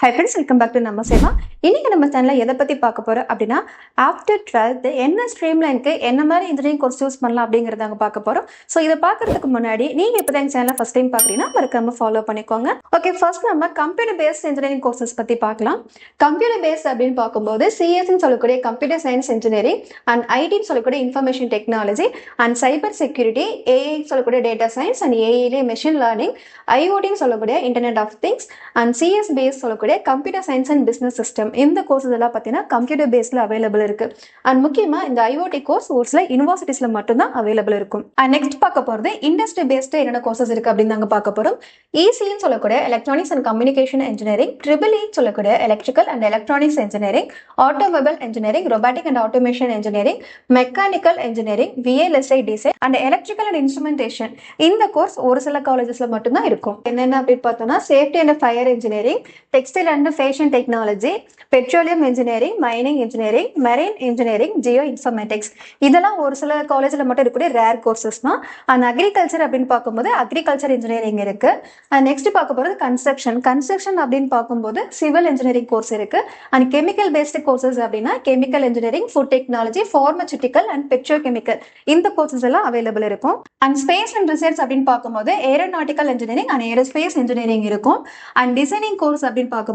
Hi friends welcome back to நம்ம சேவா இன்னைக்கு நம்ம சேனலில் எதை பற்றி பார்க்க போகிறோம் அப்படின்னா ஆஃப்டர் டுவெல்த் என்ன ஸ்ட்ரீம்லைனுக்கு என்ன மாதிரி இன்ஜினியரிங் கோர்ஸ் சூஸ் பண்ணலாம் அப்படிங்கிறத அங்கே பார்க்க போகிறோம் ஸோ இதை பார்க்குறதுக்கு முன்னாடி நீங்கள் இப்போ தான் எங்கள் சேனலை ஃபஸ்ட் டைம் பார்க்குறீங்கன்னா மறக்காம ஃபாலோ பண்ணிக்கோங்க. ஓகே ஃபர்ஸ்ட் நம்ம கம்ப்யூட்டர் பேஸ்ட் இன்ஜினியரிங் கோர்சஸ் பற்றி பார்க்கலாம். கம்ப்யூட்டர் பேஸ்ட் அப்படின்னு பார்க்கும்போது சிஎஸ்ன்னு சொல்லக்கூடிய கம்ப்யூட்டர் சயின்ஸ் இன்ஜினியரிங் அண்ட் ஐடின்னு சொல்லக்கூடிய information technology and cyber security AI சொல்லக்கூடிய டேட்டா சயின்ஸ் அண்ட் ஏஐலே மெஷின் லேர்னிங் ஐஓடின்னு சொல்லக்கூடிய internet of things and CS based சொல்லக்கூடிய computer science and business system இந்த கோர்சஸ் எல்லாம் பார்த்தீங்கன்னா கம்ப்யூட்டர் பேஸில் அவைலபிள் இருக்கு. அண்ட் முக்கியமாக இந்த ஐஓடி கோர்ஸ் ஒரு சில யூனிவர்சிட்டிஸில் மட்டும்தான் அவைலபிள் இருக்கும். அண்ட் நெக்ஸ்ட் பார்க்க போகிறது இண்டஸ்ட்ரி பேஸ்டு என்னென்ன கோர்சஸ் இருக்கு அப்படின்னு நாங்கள் பார்க்க போகிறோம் இசின்னு சொல்லக்கூடிய electronics and communication engineering triple E சொல்லக்கூடிய electrical and electronics engineering automobile engineering robotic and automation engineering mechanical engineering VLSI design and electrical and instrumentation இந்த கோர்ஸ் ஒரு சில காலேஜஸ்ல மட்டும்தான் இருக்கும். என்னென்ன அப்படின்னு பார்த்தோம்னா safety and fire engineering textile and fashion technology petroleum engineering mining engineering marine engineering geoinformatics இதெல்லாம் ஒரு சில காலேஜில் மட்டும் இருக்கக்கூடிய ரேர் கோர்சஸ் தான். அண்ட் அக்ரிகல்ச்சர் அப்படின்னு பார்க்கும்போது அக்ரிகல்ச்சர் இன்ஜினியரிங் இருக்கு. அண்ட் நெக்ஸ்ட் பார்க்க போகிறது கன்ஸ்ட்ரக்ஷன் கன்ஸ்ட்ரக்ஷன் அப்படின்னு பார்க்கும்போது சிவில் இன்ஜினியரிங் கோர்ஸ் இருக்கு. அண்ட் கெமிக்கல் பேஸ்டு கோர்சஸ் அப்படின்னா chemical engineering food technology pharmaceutical and petrochemical இந்த கோர்சஸ் எல்லாம் அவைலபிள் இருக்கும். அண்ட் ஸ்பேஸ் அண்ட் ரிசர்ச் அப்படின்னு பார்க்கும்போது aeronautical engineering and aerospace engineering இருக்கும். அண்ட் டிசைனிங் கோர்ஸ் அப்படின்னு பார்க்கும்போது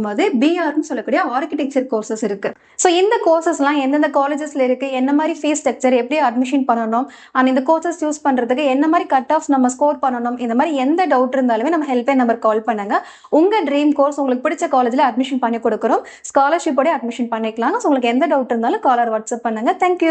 பிஆர்னு சொல்லக்கூடிய ஆர்கிடெக்சர் கோர்சஸ் இருக்கு. ஸோ இந்த கோர்சஸ்லாம் எந்தெந்த காலேஜஸ்ல இருக்கு என்ன மாதிரி ஃபீஸ் ஸ்ட்ரக்சர் எப்படி அட்மிஷன் பண்ணணும் அண்ட் இந்த கோர்சஸ் யூஸ் பண்றதுக்கு என்ன மாதிரி கட் ஆஃப் நம்ம ஸ்கோர் பண்ணணும் இந்த மாதிரி எந்த டவுட் இருந்தாலுமே நம்ம ஹெல்ப்லைன் நம்பர் கால் பண்ணுங்க. உங்க ட்ரீம் கோர்ஸ் உங்களுக்கு பிடிச்ச காலேஜ்ல அட்மிஷன் பண்ணி கொடுக்குறோம். ஸ்காலர்ஷிப்போட அட்மிஷன் பண்ணிக்கலாம் உங்களுக்கு எந்த டவுட் இருந்தாலும் காலர் வாட்ஸ்அப் பண்ணுங்க. தேங்க்யூ